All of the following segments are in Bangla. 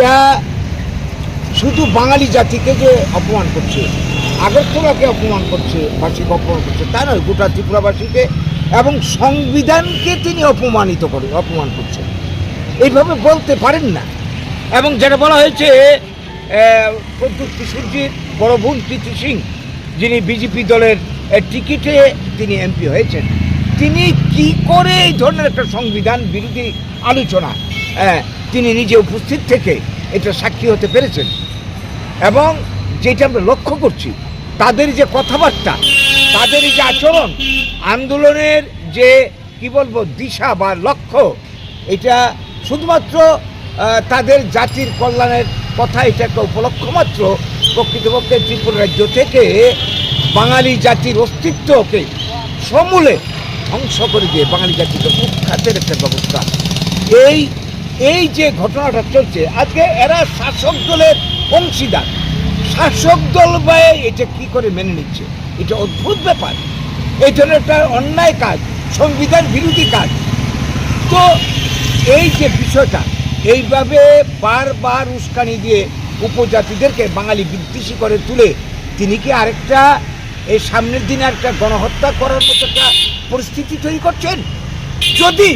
এটা শুধু বাঙালি জাতিকে যে অপমান করছে আগরতলাকে অপমান করছে ভাষিকে অপমান করছে তা নয় গোটা ত্রিপুরাবাসীকে এবং সংবিধানকে তিনি অপমানিত করে অপমান করছেন। এইভাবে বলতে পারেন না। এবং যেটা বলা হয়েছে আহ, প্রদ্যুৎ কিশোরজির বড় বোন প্রীতি সিং যিনি বিজেপি দলের টিকিটে তিনি এমপি হয়েছেন তিনি কি করে এই ধরনের একটা সংবিধান বিরোধী আলোচনা তিনি নিজে উপস্থিত থেকে এটা সাক্ষী হতে পেরেছেন। এবং যেটা আমরা লক্ষ্য করছি, তাদের যে কথাবার্তা, তাদের যে আচরণ, আন্দোলনের যে, কি বলব, দিশা বা লক্ষ্য, এটা শুধুমাত্র তাদের জাতির কল্যাণের কথা এটা একটা উপলক্ষ মাত্র, প্রকৃতপক্ষে ত্রিপুরা রাজ্য থেকে বাঙালি জাতির অস্তিত্বকে সমূলে ধ্বংস করে দিয়ে বাঙালি জাতিকে উৎখাতের একটা ব্যবস্থা। এই এই যে ঘটনাটা চলছে, আজকে এরা শাসক দলের অংশীদার। শাসক দল বা এটা কি করে মেনে নিচ্ছে? এটা অদ্ভুত ব্যাপার। এই জন্য একটা অন্যায় কাজ, সংবিধান বিরোধী কাজ। তো এই যে বিষয়টা, এইভাবে বারবার উস্কানি দিয়ে উপজাতিদেরকে বাঙালি বিদ্বেষী করে তুলে, তিনি কি আরেকটা, এই সামনের দিনে একটা গণহত্যা করার মতো একটা পরিস্থিতি তৈরি করছেন? যদি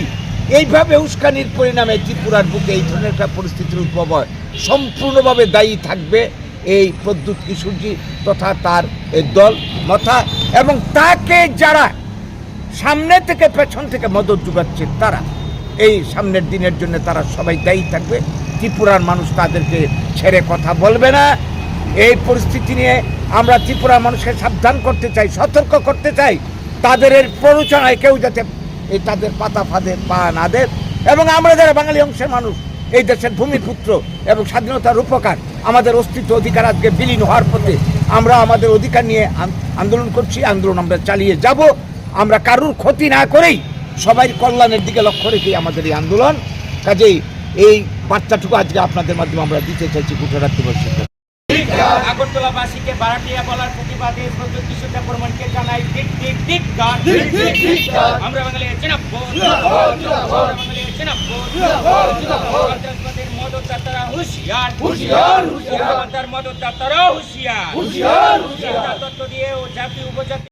এইভাবে উস্কানির পরিণামে ত্রিপুরার বুকে এই ধরনের একটা পরিস্থিতির উদ্ভব হয়। সম্পূর্ণভাবে দায়ী থাকবে এই প্রদ্যুৎ কিশোরজি তথা তার দল, মথা এবং তাকে যারা সামনে থেকে পেছন থেকে মদত যোগাচ্ছে তারা। এই সামনের দিনের জন্য তারা সবাই দায়ী থাকবে। ত্রিপুরার মানুষ তাদেরকে ছেড়ে কথা বলবে না। এই পরিস্থিতি নিয়ে আমরা ত্রিপুরার মানুষকে সাবধান করতে চাই, সতর্ক করতে চাই। তাদের এর প্ররোচনায় কেউ যাতে এই তাদের পাতা ফাঁদে, পা না দেয় এবং আমরা যারা বাঙালি অংশের মানুষ, এই দেশের ভূমিপুত্র এবং স্বাধীনতার উপকার আমাদের অস্তিত্ব অধিকার আজকে বিলীন হওয়ার পথে আমরা আমাদের অধিকার নিয়ে আন্দোলন করছি, আন্দোলন আমরা চালিয়ে যাব। আমরা কারুর ক্ষতি না করেই সবাই কল্যাণের দিকে লক্ষ্য রেখে আমাদের এই আন্দোলন। কাজেই এই বার্তাটুকু আজকে আপনাদের মাধ্যমে আমরা দিতে চাইছি গুজরাট দিবসে আগরতলাবাসীকে বলার প্রতিবাদে জানাই গান আমরা বাঙালি চেনাব্বর সন্ত্রাসবাদের মদতদাতারা হুঁশিয়ার হুঁশিয়ার। হুঁশিয়ার মদতদাতারা হুঁশিয়ার। হুঁশিয়ার তত্ত্ব দিয়ে ও জাতি উপজাতি